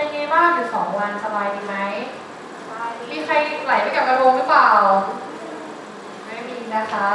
เป็นไงบ้างอยู่สองวันสบายดีไหมมีใครไหลไปกับกระทงหรือเปล่า ไม่มีนะคะ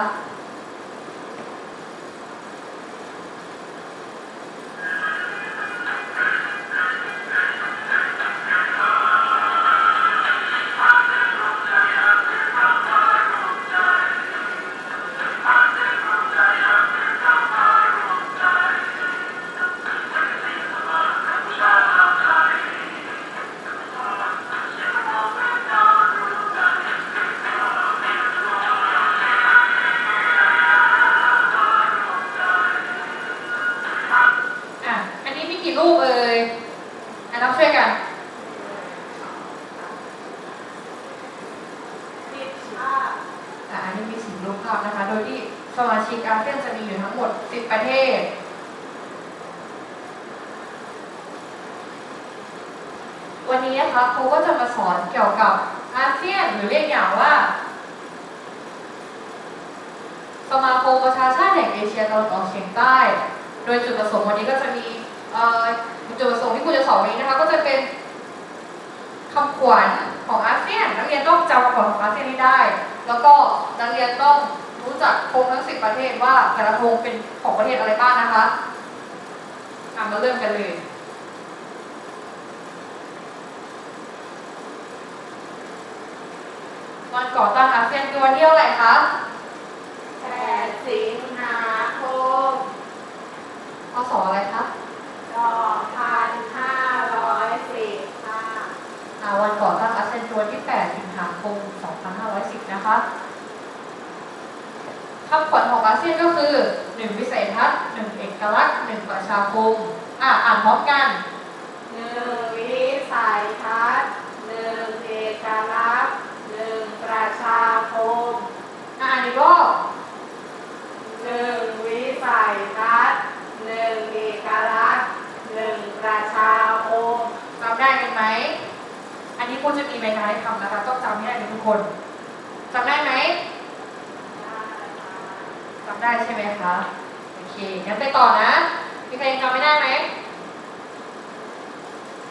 ช่วยกันสิบห้าอะอันนี้มีสี่รูปภาพนะคะ โดยที่สมาชิกอาเซียนจะมีอยู่ทั้งหมด 10 ประเทศ วันนี้นะคะเขาก็จะมาสอนเกี่ยวกับอาเซียนหรือเรียกอย่างว่า สมาคมประชาชาติแห่งเอเชียตะวันออกเฉียงใต้ โดยจุดประสงค์วันนี้ก็จะมีเอ่อ จุดประสงค์ที่ครูจะสอนวันนี้นะคะก็จะเป็นคำขวัญของอาเซียน นักเรียนต้องจำคำขวัญของอาเซียนให้ได้ แล้วก็นักเรียนต้องรู้จักธงทั้งสิบประเทศว่าแต่ละธงเป็นของประเทศอะไรบ้างนะคะอะมาเริ่มกันเลยวันก่อตั้งอาเซียนคือวันที่เท่าไหร่คะ แปดสิงหาคม พศอะไรคะ สองพันห้าร้อยสิบห้า อ่าวันก่อตั้งอาเซียนคือวันที่ 8 สิงหาคม 2510นะคะคำขวัญของอาเซียนก็คือ1วิสัยทัศน์1เอกลักษณ์1ประชาคมอ่าอ่านพร้อมกันหนึ่งวิสัยทัศน์หนึ่งเอกลักษณ์หนึ่งประชาคมอ่าอ่านอีกรอบหนึ่งวิสัยทัศน์หนึ่งเอกลักษณ์หนึ่งประชาคมจำได้กันไหม อันนี้คุณจะมีรายงานให้ทำนะคะ ต้องจำให้ได้เลยทุกคน จำได้ไหมจำได้ใช่ไหมคะ โอเคงั้นไปต่อนะ มีใครยังจำไม่ได้ไหม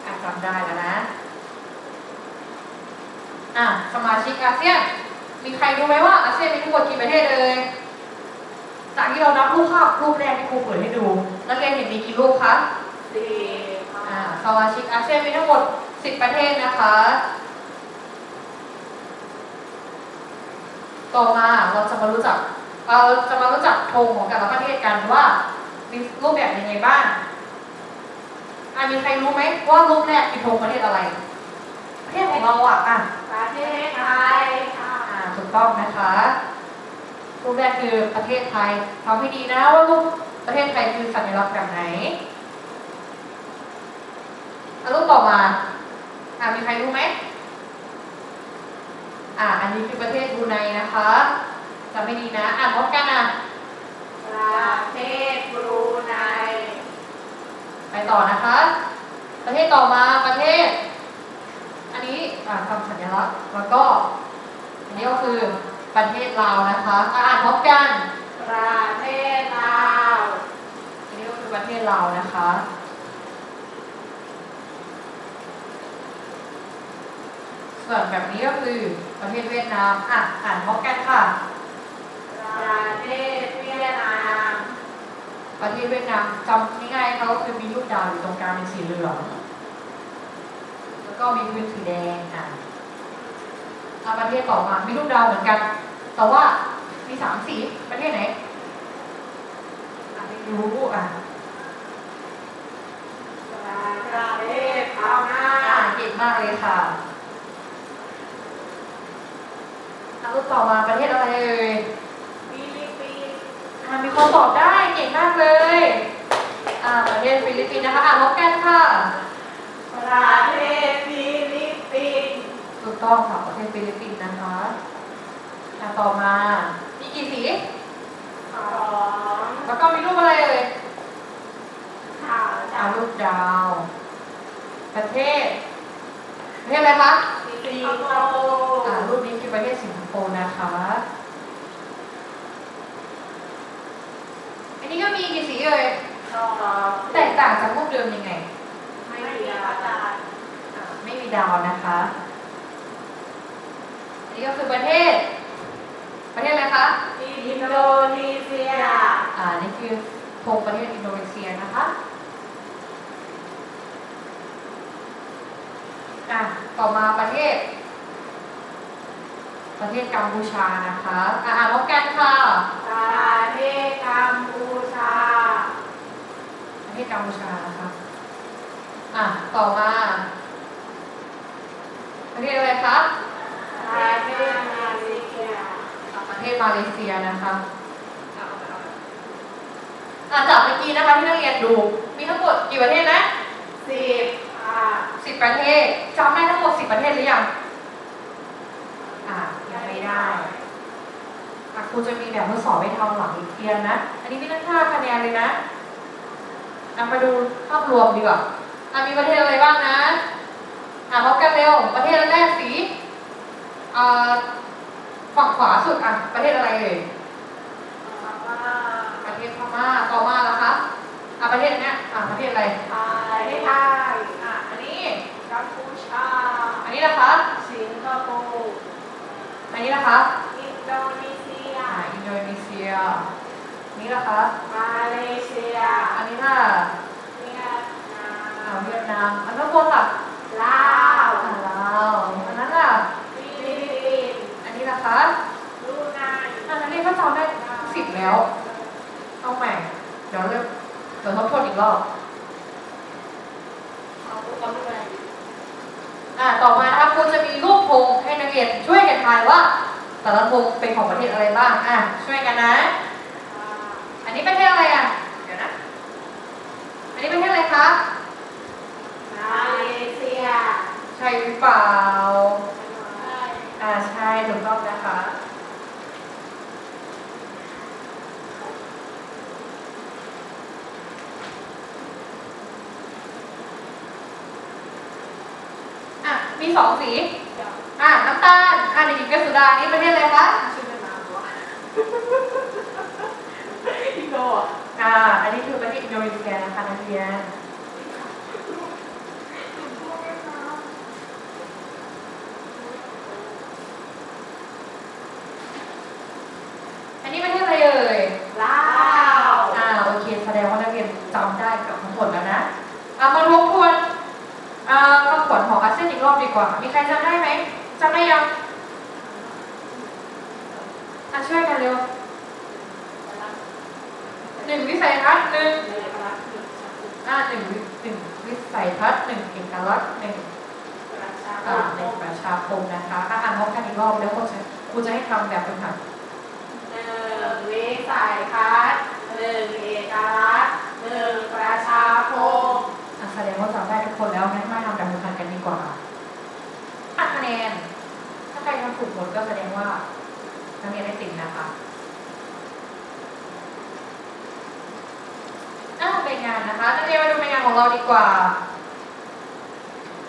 อะจำได้แล้วนะ อะ สมาชิกอาเซียน มีใครรู้ไหมว่าอาเซียนมีทั้งหมดกี่ประเทศเลย จากที่เรานับรูปภาพรูปแรกที่ครูเปิดให้ดู นักเรียนเห็นมีกี่รูปคะสี่อ่า สมาชิกอาเซียนมีทั้งหมด10ประเทศนะคะ ต่อมาเราจะมารู้จักเราจะมารู้จักธงของแต่ละประเทศกันว่ามีรูปแบบยังไงบ้างอ่ามีใครรู้ไหมว่ารูปแรกเป็นธงประเทศอะไร ประเทศของเราอะอะประเทศไทยค่ะอ่าถูกต้องนะคะ รูปแรกคือประเทศไทยทำให้ดีนะว่ารูปประเทศไทยคือสัญลักษณ์แบบไหนอะรูปต่อมาอ่ามีใครรู้ไหม อ่าอันนี้คือประเทศบรูไนนะคะจำไม่ดีนะอ่านพร้อมกันอะประเทศบรูไนไปต่อนะคะ ประเทศต่อมาประเทศ อันนี้อ่าทำสัญลักษณ์แล้วก็อันนี้ก็คือประเทศลาวนะคะอะอ่านพร้อมกันประเทศลาวอันนี้ก็คือประเทศลาวนะคะส่วนแบบนี้ก็คือประเทศเวียดนาม อะ อ่านพร้อมกันค่ะ ประเทศเวียดนาม ประเทศเวียดนามจำง่ายๆเขาก็คือมีลูกดาวอยู่ตรงกลางเป็นสีเหลือง แล้วก็มีพื้นสีแดงอะอะประเทศต่อมา มีลูกดาวเหมือนกัน แต่ว่ามีสามสี ประเทศไหนอะไม่รู้อะประเทศพม่าอ่าเก่งมากเลยค่ะอะ รูปต่อมาประเทศอะไรเอ่ยฟิลิปปินส์อ่ามีคนตอบได้เก่งมากเลยอ่าประเทศฟิลิปปินส์นะคะอ่านพร้อมกันค่ะประเทศฟิลิปปินส์ถูกต้องค่ะประเทศฟิลิปปินส์นะคะอ่าต่อมา มีกี่สีสองแล้วก็มีรูปอะไรเอ่ยข่าวอ่าจากรูปดาว ประเทศประเทศอะไรคะ สิงคโปร์ อ่ารูปนี้คือประเทศสิงค โปร์นะคะนี่ก็มีกี่สีเอ่ยสองแตกต่างจากรูปเดิมยังไง ไม่มีอาจารย์อ่าไม่มีดาวนะคะ อันนี้ก็คือประเทศ ประเทศอะไรคะอินโดนีเซีย อ่า นี่คือธงประเทศอินโดนีเซียนะคะอะ ต่อมาประเทศ ประเทศกัมพูชานะคะอ่าอ่านพร้อมกันค่ะ ประเทศกัมพูชา ประเทศกัมพูชานะคะอะต่อมาประเทศอะไรคะประเทศมาเลเซียอะประเทศมาเลเซียนะคะอะจากเมื่อกี้นะคะที่นักเรียนดู มีทั้งหมดกี่ประเทศนะสิบอ่าสิบประเทศจำได้ทั้งหมดสิบประเทศหรือยังอะยัง ไม่ได้อะครูจะมีแบบทดสอบให้ทำหลังอีกเรียนนะ อันนี้มีตั้งห้าคะแนนเลยนะอะมาดูภาพรวมดีกว่าอะมีประเทศอะไรบ้างนะอะพบกันเร็ว ประเทศแรกสีอ่าฝั่งขวาสุดอะ ประเทศอะไรเอ่ยประเทศพม่าต่อมาแล้วคะอะประเทศเนี้ยอะประเทศอะไรประเทศไทย อะ อันนี้ กัมพูชา อันนี้นะคะ สิงคโปร์ อันนี้นะคะ อินโดนีเซีย อ่า อินโดนีเซีย นี่นะคะมาเลเซียอันนี้ค่ะเวียดนาอ่ามเวียดนามอันนั้นบนล่ะลาวอ่าลาวอันนั้นล่ะฟิลิปปินส์อันนี้นะคะบรูไนอันนั้นนี่ก็จำได้สิบแล้วเอาใหม่เดี๋ยวเริ่มเดี๋ยวทบทวนอีกรอบเอาคนด้วยอ่าต่อมานะครับครูจะมีรูปธงให้นักเรียนช่วยกันทายว่าแต่ละธงเป็นของประเทศอะไรบ้างอะช่วยกันนะอั นนี้ประเทศอะไรอะ เดี๋ยวนะ อันนี้ประเทศอะไรคะมาเลเซีย ใช่หรือเปล่า อ่าใช่ถูกต้องนะคะ อะ มีสองสี อะน้ำตาล อะเด็กหญิงกฤษดา นี่ประเทศอะไรคะ ชื่อเป็นนามวะอีโก้ อ่าอันนี้คือประเทศอินโดนีเซียนะคะนักเรียนอันนี้ประเทศอะไรเอ่ยลาวอ่าโอเค แสดงว่านักเรียนจำได้เกับทั้งหมดแล้วนะเอามาทบทวนอ่าคำขวัญของอาเซียนอีกรอบดีกว่า มีใครจำได้ไหมจำได้ยังอะช่วยกันเร็ว หนึ่งวิสัยทัศน์หนึ่งอ่าหนึ่งวิหนึ่งวิสัยทัศน์หนึ่งเอกลักษณ์หนึ่งอ่าหนึ่งประชาคมนะคะอะอ่านพร้อมกันอีกรอบแล้วครูจะครูจะให้ทำแบบฝึกหัดหนึ่งวิสัยทัศน์หนึ่งเอกลักษณ์หนึ่งประชาคมอะแสดงว่าจำได้ทุกคนแล้วงั้นมาทำแบบฝึกหัดกันดีกว่าห้าคะแนน ถ้าใครทำถูกหมดก็แสดงว่านักเรียนได้ติดนะคะ อะเป็นงานนะคะนักเรียนมาดูเป็นงานของเราดีกว่า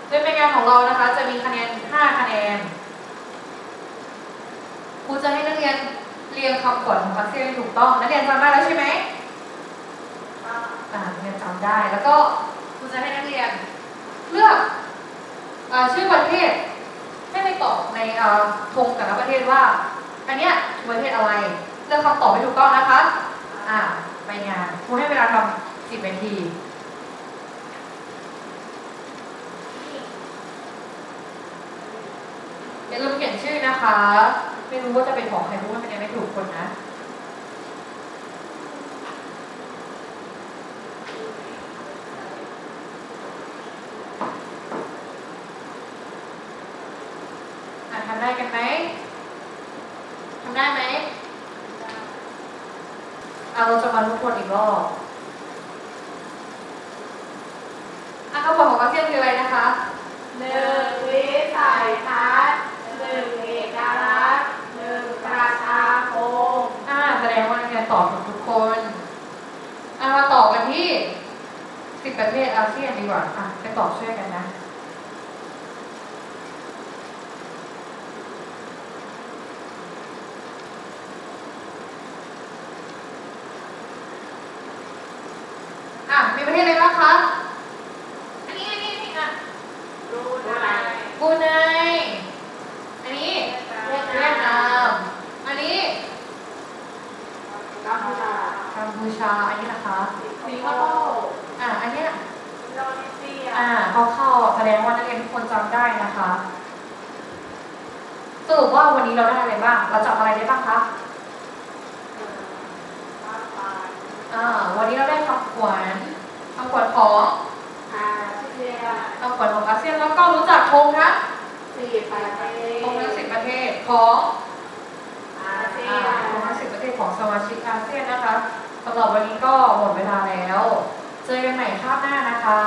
โดยเป็นงานของเรานะคะจะมีคะแนน 5 คะแนน ครูจะให้นักเรียนเรียงคำขวัญของอาเซียนถูกต้อง นักเรียนจำได้แล้วใช่ไหมอ่านักเรียนจำได้ แล้วก็ครูจะให้นักเรียนเลือกอชื่อประเทศให้ไปตอบในธงแต่ละประเทศว่า อันเนี้ยประเทศอะไร เลือกคำตอบให้ถูกต้องนะคะ อ่าไปงานครูให้เวลาทำ สิบนาทีอย่าลืมเขียนชื่อนะคะ ไม่รู้ว่าจะเป็นของใครเพราะว่ามันยังไม่ถูกคนนะทำได้กันไหมทำได้ไหมอะเราจะมาทบทวนอีกรอบอะคำบอกของอาเซียนคืออะไรนะคะ หนึ่งวิ สัยทัศน์หนึ่งเอกลักษณ์หนึ่งประชาคมอ่าแสดงว่านักเรียตอบถูกทุกคนอ่ามาต่อกันที่สิบประเทศอาเซียนดีกว่าอะไปตอบช่วยกันนะเทศอะไรบ้างคะอันนี้อันนี้อันนี้อะ รูไน บรูไนอันนี้เวียดนามอันนี้ กัมพูชา กัมพูชาอันนี้นะคะ สิงคโปร์ อะอันเนี้ย อินโดนีเซีย อ่าคร่าวๆแส ดงว่านักเรียนทุกคนจำได้นะคะสรุปว่าวันนี้เราได้อะไรบ้าง เราจำอะไรได้บ้างคะภาคใต้อ่าวันนี้เราได้คำขวัญคำขวัญของอาเซียนคำขวัญของอาเซียนแล้วก็รู้จักธงทั้งสี่ประเทศธงทั้งสิบประเทศของอาเซียอ่านธงทั้งสิบประเทศของสมาชิกอาเซียนนะคะสำหรับวันนี้ก็หมดเวลาแล้ว เจอกันใหม่คาบหน้านะคะ